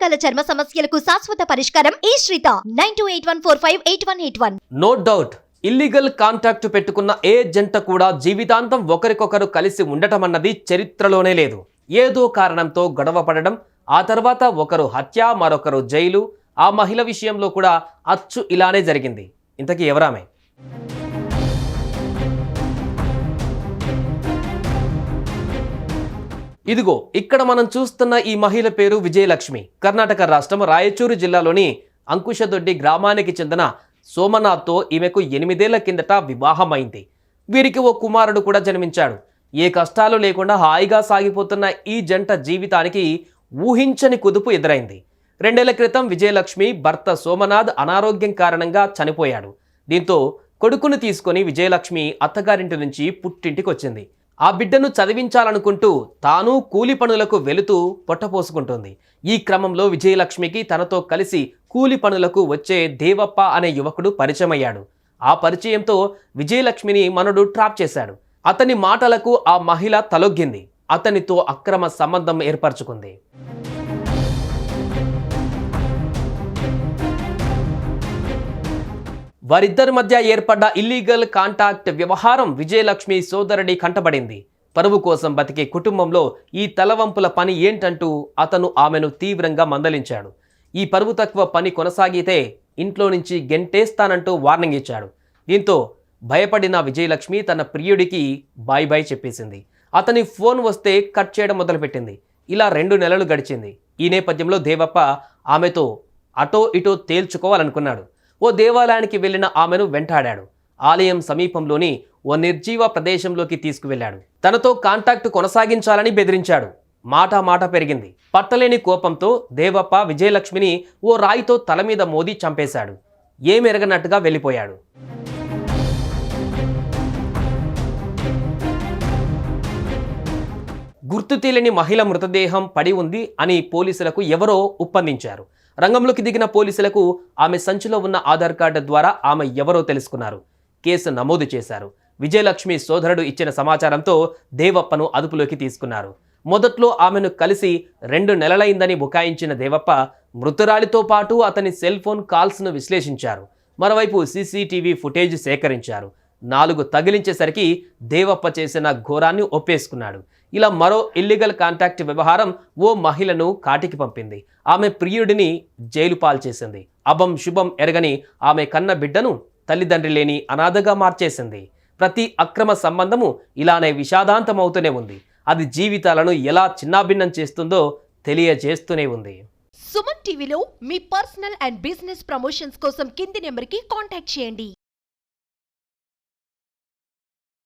రకాల చర్మ సమస్యలకు శాశ్వత పరిష్కారం ఈ Sritha. Nine two eight one four five eight one eight one. No doubt illegal contact పెట్టుకున్న ఏ జంట కూడా జీవితాంతం ఒకరికొకరు కలిసి ఉండటం అన్నది చరిత్రలోనే లేదు. ఏదో కారణంతో గొడవ పడడం ఆ తర్వాత ఒకరు హత్య మరొకరు జైలు ఆ మహిళ విషయంలో కూడా అచ్చు ఇలానే జరిగింది. ఇంతకీ ఎవరామే? ఇదిగో ఇక్కడ మనం చూస్తున్న ఈ మహిళ పేరు విజయలక్ష్మి. కర్ణాటక రాష్ట్రం రాయచూరు జిల్లాలోని అంకుశదొడ్డి గ్రామానికి చెందిన సోమనాథ్తో ఈమెకు ఎనిమిదేళ్ళ కిందట వివాహమైంది. వీరికి ఓ కుమారుడు కూడా జన్మించాడు. ఏ కష్టాలు లేకుండా హాయిగా సాగిపోతున్న ఈ జంట జీవితానికి ఊహించని కుదుపు ఎదురైంది. రెండేళ్ళ క్రితం విజయలక్ష్మి భర్త సోమనాథ్ అనారోగ్యం కారణంగా చనిపోయాడు. దీంతో కొడుకును తీసుకొని విజయలక్ష్మి అత్తగారింటి నుంచి పుట్టింటికి వచ్చింది ఆ బిడ్డను చదివించాలనుకుంటూ తాను కూలి పనులకు వెళుతూ పొట్టపోసుకుంటుంది ఈ క్రమంలో విజయలక్ష్మికి తనతో కలిసి కూలి పనులకు వచ్చే దేవప్ప అనే యువకుడు పరిచయమయ్యాడు. ఆ పరిచయంతో విజయలక్ష్మిని మనుడు ట్రాప్ చేశాడు. అతని మాటలకు ఆ మహిళ తలొగ్గింది. అతనితో అక్రమ సంబంధం ఏర్పరచుకుంది. వారిద్దరి మధ్య ఏర్పడ్డ ఇల్లీగల్ కాంటాక్ట్ వ్యవహారం విజయలక్ష్మి సోదరుడి కంటబడింది. పరువు కోసం బతికే కుటుంబంలో ఈ తలవంపుల పని ఏంటంటూ అతను ఆమెను తీవ్రంగా మందలించాడు. ఈ పరువు తక్కువ పని కొనసాగితే ఇంట్లో నుంచి గెంటేస్తానంటూ వార్నింగ్ ఇచ్చాడు. దీంతో భయపడిన విజయలక్ష్మి తన ప్రియుడికి బాయ్ బాయ్ చెప్పేసింది. అతని ఫోన్ వస్తే కట్ చేయడం మొదలుపెట్టింది. ఇలా రెండు నెలలు గడిచింది. ఈ నేపథ్యంలో దేవప్ప ఆమెతో అటో ఇటో తేల్చుకోవాలనుకున్నాడు. ఓ దేవాలయానికి వెళ్ళిన ఆమెను వెంటాడాడు. ఆలయం సమీపంలోని ఓ నిర్జీవ ప్రదేశంలోకి తీసుకువెళ్ళాడు. తనతో కాంటాక్ట్ కొనసాగించాలని బెదిరించాడు. మాట మాట పెరిగింది. పట్టలేని కోపంతో దేవప్ప విజయలక్ష్మిని ఓ రాయితో తల మీద మోది చంపేశాడు. ఏమెరగనట్టుగా వెళ్ళిపోయాడు. గుర్తు తెలియని మహిళ మృతదేహం పడి ఉంది అని పోలీసులకు ఎవరో ఒప్పందించారు. రంగంలోకి దిగిన పోలీసులకు ఆమె సంచిలో ఉన్న ఆధార్ కార్డు ద్వారా ఆమె ఎవరో తెలుసుకున్నారు. కేసు నమోదు చేశారు. విజయలక్ష్మి సోదరుడు ఇచ్చిన సమాచారంతో దేవప్పను అదుపులోకి తీసుకున్నారు. మొదట్లో ఆమెను కలిసి రెండు నెలలైందని బుకాయించిన దేవప్ప మృతురాలితో పాటు అతని సెల్ ఫోన్ కాల్స్ను విశ్లేషించారు. మరోవైపు సీసీటీవీ ఫుటేజ్ సేకరించారు. నాలుగు తగిలించేసరికి దేవప్ప చేసిన ఘోరాన్ని ఒప్పేసుకున్నాడు. ఇలా మరో ఇల్లీగల్ కాంటాక్ట్ వ్యవహారం ఓ మహిళను కాటికి పంపింది. ఆమె ప్రియుడిని జైలు పాల్చేసింది. అభం శుభం ఎరగని ఆమె కన్న బిడ్డను తల్లిదండ్రి లేని అనాథగా మార్చేసింది. ప్రతి అక్రమ సంబంధము ఇలానే విషాదాంతమవుతూనే ఉంది. అది జీవితాలను ఎలా చిన్నాభిన్నం చేస్తుందో తెలియజేస్తూనే ఉంది. సుమన్ టీవీలో మీ పర్సనల్ అండ్ బిజినెస్ ప్రమోషన్స్ కోసం కింది నెంబర్కి కాంటాక్ట్ చేయండి.